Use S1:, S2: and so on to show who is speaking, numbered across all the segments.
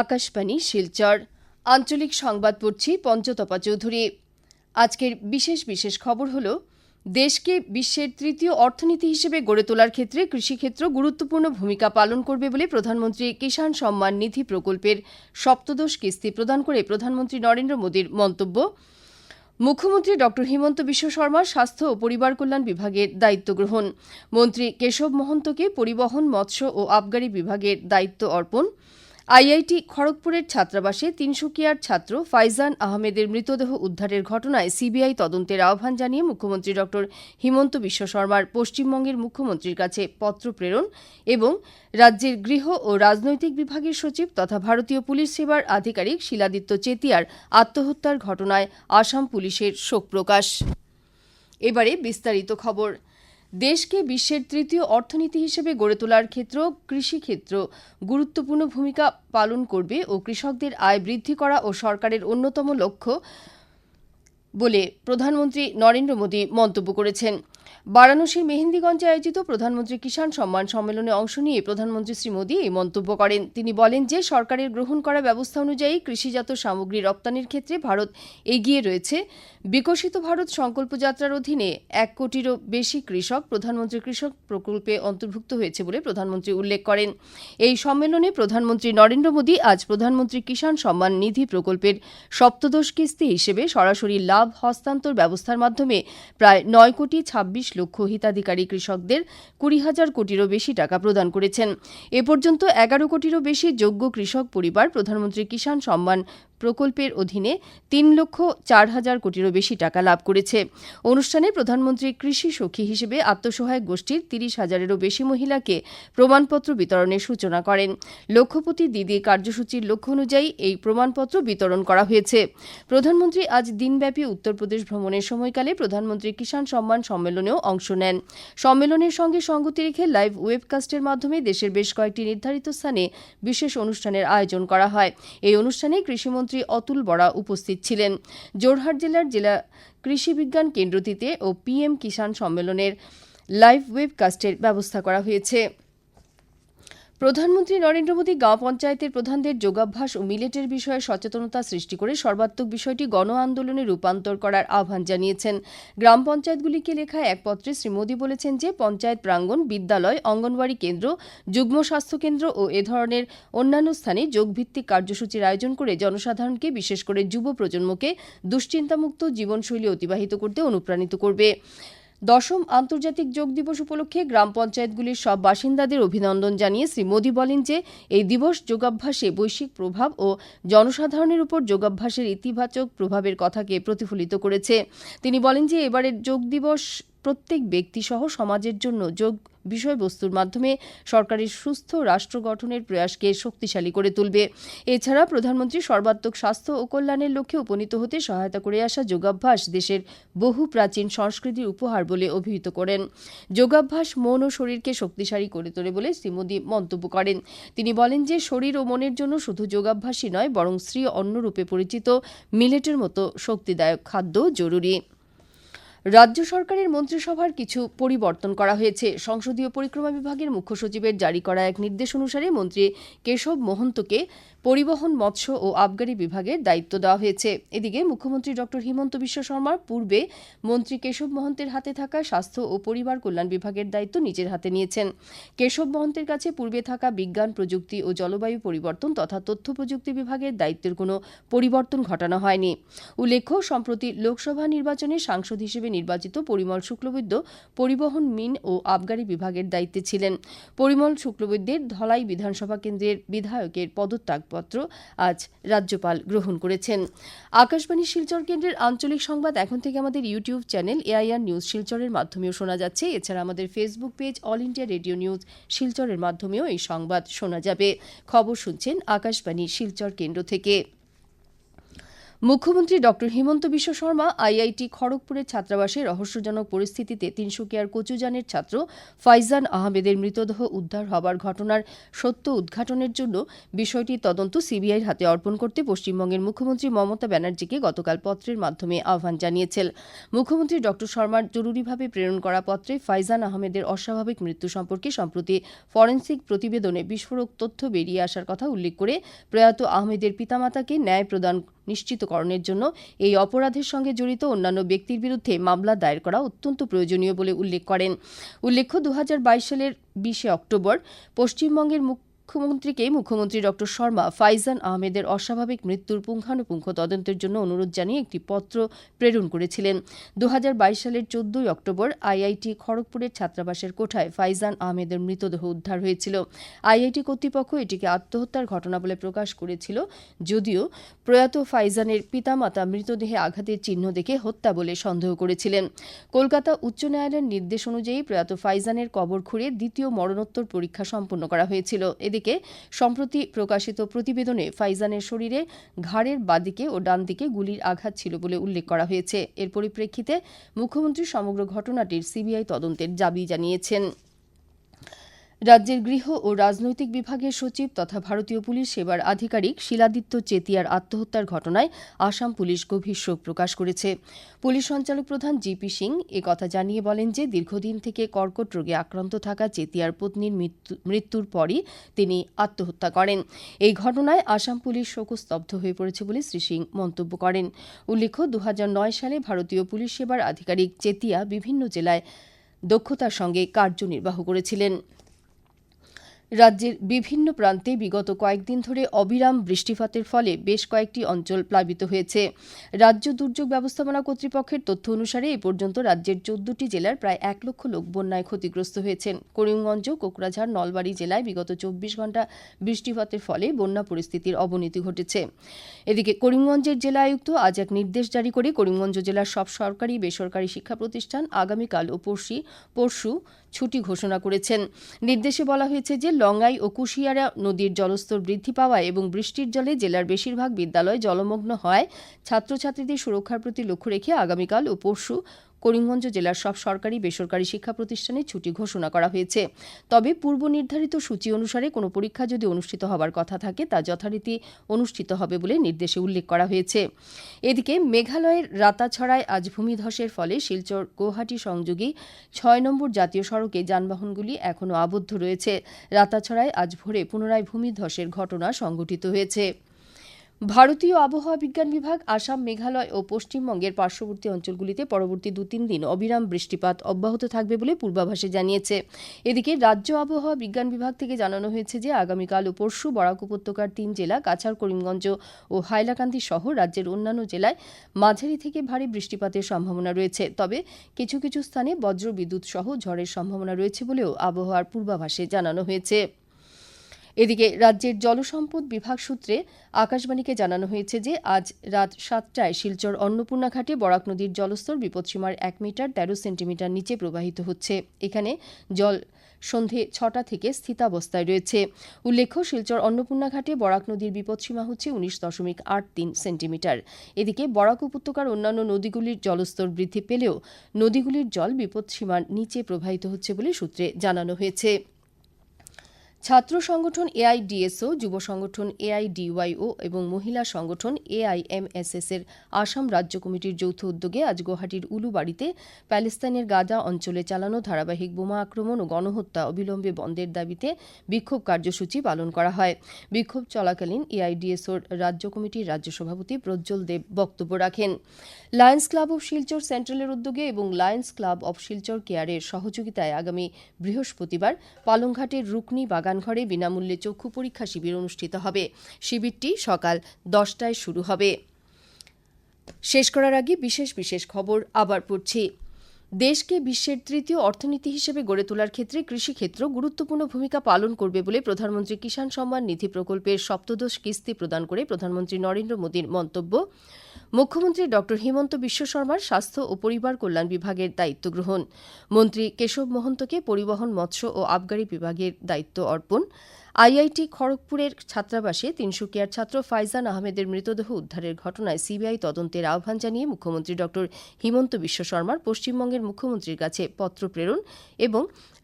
S1: আকাশবাণী শিলচর আঞ্চলিক সংবাদ পড়ছি পঞ্চতপা চৌধুরী আজকের বিশেষ বিশেষ খবর হল দেশকে বিশ্বের তৃতীয় অর্থনীতি হিসেবে গড়ে তোলার ক্ষেত্রে কৃষিক্ষেত্র গুরুত্বপূর্ণ ভূমিকা পালন করবে বলে প্রধানমন্ত্রী কিষাণ সম্মান নিধি প্রকল্পের সপ্তদশ কিস্তি প্রদান করে প্রধানমন্ত্রী নরেন্দ্র মোদীর মন্তব্য মুখ্যমন্ত্রী ডক্টর হিমন্ত বিশ্ব শর্মা স্বাস্থ্য ও পরিবার কল্যাণ বিভাগের দায়িত্ব গ্রহণ মন্ত্রী কেশব মহন্তকে পরিবহন মৎস্য ও আবগারি বিভাগের দায়িত্ব অর্পণ আইআইটি খড়গপুরের ছাত্রাবাসে তিনসুকিয়ার ছাত্র ফাইজান আহমেদের মৃতদেহ উদ্ধারের ঘটনায় সিবিআই তদন্তের আহ্বান জানিয়ে মুখ্যমন্ত্রী ড হিমন্ত বিশ্ব শর্মার পশ্চিমবঙ্গের মুখ্যমন্ত্রীর কাছে পত্র প্রেরণ এবং রাজ্যের গৃহ ও রাজনৈতিক বিভাগের সচিব তথা ভারতীয় পুলিশ সেবার আধিকারিক শিলাদিত্য চেতিয়ার আত্মহত্যার ঘটনায় আসাম পুলিশের শোক প্রকাশ এবারে বিস্তারিত খবর দেশকে বিশ্বের তৃতীয় অর্থনীতি হিসেবে গড়ে তোলার ক্ষেত্র কৃষিক্ষেত্র গুরুত্বপূর্ণ ভূমিকা পালন করবে ও কৃষকদের আয় বৃদ্ধি করা ও সরকারের অন্যতম লক্ষ্য বলে প্রধানমন্ত্রী নরেন্দ্র মোদী মন্তব্য করেছেন বারাণসীর মেহেন্দিগঞ্জে আয়োজিত প্রধানমন্ত্রী কিষাণ সম্মান সম্মেলনে অংশ নিয়ে প্রধানমন্ত্রী শ্রী মোদী এই মন্তব্য করেন তিনি বলেন যে সরকারের গ্রহণ করা ব্যবস্থা অনুযায়ী কৃষিজাত সামগ্রী রপ্তানির ক্ষেত্রে ভারত এগিয়ে রয়েছে বিকশিত ভারত সংকল্প যাত্রার অধীনে এক কোটিরও বেশি কৃষক প্রধানমন্ত্রী কৃষক প্রকল্পে অন্তর্ভুক্ত হয়েছে বলে প্রধানমন্ত্রী উল্লেখ করেন এই সম্মেলনে প্রধানমন্ত্রী নরেন্দ্র মোদী আজ প্রধানমন্ত্রী কিষাণ সম্মান নিধি প্রকল্পের সপ্তদশ কিস্তি হিসেবে সরাসরি লাভ হস্তান্তর ব্যবস্থার মাধ্যমে প্রায় নয় কোটি ছাব্বিশ ২৬ লক্ষ হিতাধিকারী কৃষকদের কুড়ি হাজার কোটিরও বেশি টাকা প্রদান করেছেন এ পর্যন্ত এগারো কোটিরও বেশি যোগ্য কৃষক পরিবার প্রধানমন্ত্রী কিষাণ সম্মান প্রকল্পের অধীনে তিন লক্ষ চার হাজার কোটিরও বেশি টাকা লাভ করেছে অনুষ্ঠানে প্রধানমন্ত্রী কৃষি সখী হিসেবে আত্মসহায়ক গোষ্ঠীর তিরিশ হাজারেরও বেশি মহিলাকে প্রমাণপত্র বিতরণের সূচনা করেন লক্ষ্যপতি দিদি কার্যসূচির লক্ষ্য অনুযায়ী এই প্রমাণপত্র বিতরণ করা হয়েছে প্রধানমন্ত্রী আজ দিনব্যাপী উত্তরপ্রদেশ ভ্রমণের সময়কালে প্রধানমন্ত্রী কিষাণ সম্মান সম্মেলনেও অংশ নেন সম্মেলনের সঙ্গে সঙ্গতি রেখে লাইভ ওয়েবকাস্টের মাধ্যমে দেশের বেশ কয়েকটি নির্ধারিত স্থানে বিশেষ অনুষ্ঠানের আয়োজন করা হয় এই অনুষ্ঠানে কৃষিমন্ত্রী মন্ত্রী অতুল বরা উপস্থিত ছিলেন জোরহাট জেলার জেলা কৃষি বিজ্ঞান কেন্দ্রটিতে ও পিএম কিষাণ সম্মেলনের লাইভ ওয়েবকাস্টের ব্যবস্থা করা হয়েছে প্রধানমন্ত্রী নরেন্দ্র মোদী গাঁও পঞ্চায়েতের প্রধানদের যোগাভ্যাস ও মিলেটের বিষয়ে সচেতনতা সৃষ্টি করে সর্বাত্মক বিষয়টি গণ আন্দোলনে রূপান্তর করার আহ্বান জানিয়েছেন গ্রাম পঞ্চায়েতগুলিকে লেখা এক পত্রে শ্রী মোদী বলেছেন যে পঞ্চায়েত প্রাঙ্গণ বিদ্যালয় অঙ্গনওয়াড়ি কেন্দ্র যুগ্ম স্বাস্থ্য কেন্দ্র ও এ ধরনের অন্যান্য স্থানে যোগভিত্তিক কার্যসূচির আয়োজন করে জনসাধারণকে বিশেষ করে যুব প্রজন্মকে দুশ্চিন্তামুক্ত জীবনশৈলী অতিবাহিত করতে অনুপ্রাণিত করবে দশম আন্তর্জাতিক যোগ দিবস উপলক্ষে গ্রাম পঞ্চায়েতগুলির সব বাসিন্দাদের অভিনন্দন জানিয়ে শ্রী মোদী বলেন যে এই দিবস যোগাভ্যাসে বৈশ্বিক প্রভাব ও জনসাধারণের উপর যোগাভ্যাসের ইতিবাচক প্রভাবের কথাকে প্রতিফলিত করেছে তিনি বলেন যে এবারের যোগ দিবস প্রত্যেক ব্যক্তি সহ সমাজের জন্য যোগ বিষয়বস্তুর মাধ্যমে সরকারের সুস্থ রাষ্ট্র গঠনের প্রয়াসকে শক্তিশালী করে তুলবে এছাড়া প্রধানমন্ত্রী সর্বাত্মক স্বাস্থ্য ও কল্যাণের লক্ষ্যে উপনীত হতে সহায়তা করে আসা যোগাভ্যাস দেশের বহু প্রাচীন সংস্কৃতির উপহার বলে অভিহিত করেন যোগাভ্যাস মন ও শরীরকে শক্তিশালী করে তোলে বলে শ্রী মোদী মন্তব্য করেন তিনি বলেন যে শরীর ও মনের জন্য শুধু যোগাভ্যাসই নয় বরং স্ত্রী অন্যরূপে পরিচিত মিলেটের মতো শক্তিদায়ক খাদ্য জরুরি রাজ্য সরকারের মন্ত্রিসভার কিছু পরিবর্তন করা হয়েছে সংসদীয় পরিক্রমা বিভাগের মুখ্য সচিবের জারি করা এক নির্দেশ অনুসারে মন্ত্রী কেশব মহন্তকে পরিবহন মৎস্য ও আবগারি বিভাগের দায়িত্ব দেওয়া হয়েছে এদিকে মুখ্যমন্ত্রী ডক্টর হিমন্ত বিশ্ব শর্মার পূর্বে মন্ত্রী কেশব মহন্তের হাতে থাকা স্বাস্থ্য ও পরিবার কল্যাণ বিভাগের দায়িত্ব নিজের হাতে নিয়েছেন কেশব মহন্তের কাছে পূর্বে থাকা বিজ্ঞান প্রযুক্তি ও জলবায়ু পরিবর্তন তথা তথ্য প্রযুক্তি বিভাগের দায়িত্বের কোনো পরিবর্তন ঘটানো হয়নি উল্লেখ্য সম্প্রতি লোকসভা নির্বাচনে সাংসদ হিসেবে নির্বাচিত পরিমল শুক্লবৈদ্য পরিবহন মিন ও আবগারি বিভাগের দায়িত্বে ছিলেন পরিমল শুক্লবৈদ্যের ধলাই বিধানসভা কেন্দ্রের বিধায়কের পদত্যাগপত্র আজ রাজ্যপাল গ্রহণ করেছেন আকাশবাণী শিলচর কেন্দ্রের আঞ্চলিক সংবাদ এখন থেকে আমাদের ইউটিউব চ্যানেল এআইআর নিউজ শিলচরের মাধ্যমেও শোনা যাচ্ছে এছাড়া আমাদের Facebook page All India Radio news শিলচরের মাধ্যমেও এই সংবাদ শোনা যাবে খবর শুনছেন আকাশবাণী শিলচর কেন্দ্র থেকে মুখ্যমন্ত্রী ডক্টর হিমন্ত বিশ্ব শর্মা আইআইটি খড়গপুরের ছাত্রাবাসে রহস্যজনক পরিস্থিতিতে তিনশুকিয়ার কচুজানের ছাত্র ফাইজান আহমেদের মৃতদেহ উদ্ধার হবার ঘটনার সত্য উদ্ঘাটনের জন্য বিষয়টি তদন্ত সিবিআইয়ের হাতে অর্পণ করতে পশ্চিমবঙ্গের মুখ্যমন্ত্রী মমতা ব্যানার্জিকে গতকাল পত্রের মাধ্যমে আহ্বান জানিয়েছেন মুখ্যমন্ত্রী ডক্টর শর্মার জরুরিভাবে প্রেরণ করা পত্রে ফাইজান আহমেদের অস্বাভাবিক মৃত্যু সম্পর্কে সম্প্রতি ফরেন্সিক প্রতিবেদনে বিস্ফোরক তথ্য বেরিয়ে আসার কথা উল্লেখ করে প্রয়াত আহমেদের পিতামাতাকে ন্যায় প্রদান নিশ্চিতকরণের জন্য এই অপরাধের সঙ্গে জড়িত অন্যান্য ব্যক্তির বিরুদ্ধে মামলা দায়ের করা অত্যন্ত প্রয়োজনীয় বলে উল্লেখ করেন উল্লেখ্য দু সালের বিশে অক্টোবর পশ্চিমবঙ্গের মুখ্য মুখ্যমন্ত্রীকে মুখ্যমন্ত্রী ডক্টর শর্মা ফাইজান আহমেদের অস্বাভাবিক মৃত্যুর পুঙ্খানুপুঙ্খ তদন্তের জন্য অনুরোধ জানিয়ে একটি পত্র প্রেরণ করেছিলেন দু সালের চোদ্দই অক্টোবর আইআইটি খড়গপুরের ছাত্রাবাসের কোঠায় ফাইজান আহমেদের মৃতদেহ উদ্ধার হয়েছিল আইআইটি কর্তৃপক্ষ এটিকে আত্মহত্যার ঘটনা বলে প্রকাশ করেছিল যদিও প্রয়াত ফাইজানের পিতামাতা মৃতদেহে আঘাতের চিহ্ন দেখে হত্যা বলে সন্দেহ করেছিলেন কলকাতা উচ্চ ন্যায়ালয়ের নির্দেশ অনুযায়ী প্রয়াত ফাইজানের কবর খুঁড়ে দ্বিতীয় মরণোত্তর পরীক্ষা সম্পন্ন করা হয়েছিল এদিকে থেকে সম্প্রতি প্রকাশিত প্রতিবেদনে ফাইজানের শরীরে ঘাড়ের বাদিকে ও ডান দিকে গুলির আঘাত ছিল বলে উল্লেখ করা হয়েছে এর পরিপ্রেক্ষিতে মুখ্যমন্ত্রী সমগ্র ঘটনাটির সিবিআই তদন্তের দাবি জানিয়েছেন রাজ্যের গৃহ ও রাজনৈতিক বিভাগের সচিব তথা ভারতীয় পুলিশ সেবার আধিকারিক শিলাদিত্য চেতিয়ার আত্মহত্যার ঘটনায় আসাম পুলিশ গভীর শোক প্রকাশ করেছে পুলিশ সঞ্চালক প্রধান জিপি সিং কথা জানিয়ে বলেন যে দীর্ঘদিন থেকে কর্কট রোগে আক্রান্ত থাকা চেতিয়ার পত্নীর মৃত্যুর পরই তিনি আত্মহত্যা করেন এই ঘটনায় আসাম পুলিশ শোকস্তব্ধ হয়ে পড়েছে বলে শ্রী সিং মন্তব্য করেন উল্লেখ্য দু সালে ভারতীয় পুলিশ সেবার আধিকারিক চেতিয়া বিভিন্ন জেলায় দক্ষতার সঙ্গে কার্যনির্বাহ করেছিলেন রাজ্যের বিভিন্ন প্রান্তে বিগত কয়েকদিন ধরে অবিরাম বৃষ্টিপাতের ফলে বেশ কয়েকটি অঞ্চল প্লাবিত হয়েছে রাজ্য দুর্যোগ ব্যবস্থাপনা কর্তৃপক্ষের তথ্য অনুসারে এ পর্যন্ত রাজ্যের চোদ্দটি জেলার প্রায় এক লক্ষ লোক বন্যায় ক্ষতিগ্রস্ত হয়েছেন করিমগঞ্জ কোকরাঝাড় নলবাড়ি জেলায় বিগত চব্বিশ ঘণ্টা বৃষ্টিপাতের ফলে বন্যা পরিস্থিতির অবনতি ঘটেছে এদিকে করিমগঞ্জের জেলা আয়ুক্ত আজ এক নির্দেশ জারি করে করিমগঞ্জ জেলার সব সরকারি বেসরকারি শিক্ষা প্রতিষ্ঠান আগামীকাল ও পরশু পরশু ছুটি ঘোষণা করেছেন নির্দেশে বলা হয়েছে যে লঙ্গাই ও কুশিয়ারা নদীর জলস্তর বৃদ্ধি পাওয়ায় এবং বৃষ্টির জলে জেলার বেশিরভাগ বিদ্যালয় জলমগ্ন হয় ছাত্রছাত্রীদের সুরক্ষার প্রতি লক্ষ্য রেখে আগামীকাল ও পরশু করিমগঞ্জ জেলার সব সরকারি বেসরকারি শিক্ষা প্রতিষ্ঠানে ছুটি ঘোষণা করা হয়েছে তবে পূর্ব নির্ধারিত সূচি অনুসারে কোনো পরীক্ষা যদি অনুষ্ঠিত হবার কথা থাকে তা যথারীতি অনুষ্ঠিত হবে বলে নির্দেশে উল্লেখ করা হয়েছে এদিকে মেঘালয়ের রাতাছড়ায় আজ ভূমিধসের ফলে শিলচর গৌহাটি সংযোগী ছয় নম্বর জাতীয় সড়কে যানবাহনগুলি এখনও আবদ্ধ রয়েছে রাতাছড়ায় আজ ভোরে পুনরায় ভূমিধসের ঘটনা সংঘটিত হয়েছে ভারতীয় আবহাওয়া বিজ্ঞান বিভাগ আসাম মেঘালয় ও পশ্চিমবঙ্গের পার্শ্ববর্তী অঞ্চলগুলিতে পরবর্তী দু তিন দিন অবিরাম বৃষ্টিপাত অব্যাহত থাকবে বলে পূর্বাভাসে জানিয়েছে এদিকে রাজ্য আবহাওয়া বিজ্ঞান বিভাগ থেকে জানানো হয়েছে যে আগামীকাল ও পরশু বরাক উপত্যকার তিন জেলা কাছাড় করিমগঞ্জ ও হাইলাকান্দি সহ রাজ্যের অন্যান্য জেলায় মাঝারি থেকে ভারী বৃষ্টিপাতের সম্ভাবনা রয়েছে তবে কিছু কিছু স্থানে বজ্রবিদ্যুৎ সহ ঝড়ের সম্ভাবনা রয়েছে বলেও আবহাওয়ার পূর্বাভাসে জানানো হয়েছে এদিকে রাজ্যের জলসম্পদ বিভাগ সূত্রে আকাশবাণীকে জানানো হয়েছে যে আজ রাত সাতটায় শিলচর অন্নপূর্ণা ঘাটে বরাক নদীর জলস্তর বিপদসীমার এক মিটার তেরো সেন্টিমিটার নিচে প্রবাহিত হচ্ছে এখানে জল সন্ধে ছটা থেকে স্থিতাবস্থায় রয়েছে উল্লেখ্য শিলচর অন্নপূর্ণা ঘাটে বরাক নদীর বিপদসীমা হচ্ছে উনিশ দশমিক আট তিন সেন্টিমিটার এদিকে বরাক উপত্যকার অন্যান্য নদীগুলির জলস্তর বৃদ্ধি পেলেও নদীগুলির জল বিপদসীমার নিচে প্রবাহিত হচ্ছে বলে সূত্রে জানানো হয়েছে ছাত্র সংগঠন এআইডিএসও যুব সংগঠন এআইডিওয়াইও এবং মহিলা সংগঠন এআইএমএসএস এর আসাম রাজ্য কমিটির যৌথ উদ্যোগে আজ গুয়াহাটির উলুবাড়িতে প্যালেস্তাইনের গাজা অঞ্চলে চালানো ধারাবাহিক বোমা আক্রমণ ও গণহত্যা অবিলম্বে বন্ধের দাবিতে বিক্ষোভ কার্যসূচি পালন করা হয় বিক্ষোভ চলাকালীন এআইডিএসওর রাজ্য কমিটির রাজ্য সভাপতি প্রজ্জ্বল দেব বক্তব্য রাখেন লায়ন্স ক্লাব অব শিলচর সেন্ট্রালের উদ্যোগে এবং লায়ন্স ক্লাব অব শিলচর কেয়ারের সহযোগিতায় আগামী বৃহস্পতিবার পালংঘাটের রুকনি বাগান বাগানঘরে বিনামূল্যে চক্ষু পরীক্ষা শিবির অনুষ্ঠিত হবে শিবিরটি সকাল দশটায় শুরু হবে শেষ করার আগে বিশেষ বিশেষ খবর আবার পড়ছি দেশকে বিশ্বের তৃতীয় অর্থনীতি হিসেবে গড়ে তোলার ক্ষেত্রে কৃষিক্ষেত্র গুরুত্বপূর্ণ ভূমিকা পালন করবে বলে প্রধানমন্ত্রী কিষাণ সম্মান নিধি প্রকল্পের সপ্তদশ কিস্তি প্রদান করে প্রধানমন্ত্রী নরেন্দ্র মোদীর মন্তব্য মুখ্যমন্ত্রী ড হিমন্ত বিশ্ব শর্মার স্বাস্থ্য ও পরিবার কল্যাণ বিভাগের দায়িত্ব গ্রহণ মন্ত্রী কেশব মহন্তকে পরিবহন মৎস্য ও আবগারি বিভাগের দায়িত্ব অর্পণ আইআইটি খড়গপুরের ছাত্রাবাসে তিনশুকিয়ার ছাত্র ফাইজান আহমেদের মৃতদেহ উদ্ধারের ঘটনায় সিবিআই তদন্তের আহ্বান জানিয়ে মুখ্যমন্ত্রী ড হিমন্ত বিশ্ব শর্মার পশ্চিমবঙ্গের মুখ্যমন্ত্রীর কাছে পত্র প্রেরণ এবং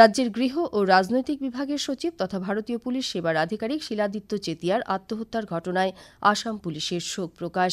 S1: রাজ্যের গৃহ ও রাজনৈতিক বিভাগের সচিব তথা ভারতীয় পুলিশ সেবার আধিকারিক শিলাদিত্য চেতিয়ার আত্মহত্যার ঘটনায় আসাম পুলিশের শোক প্রকাশ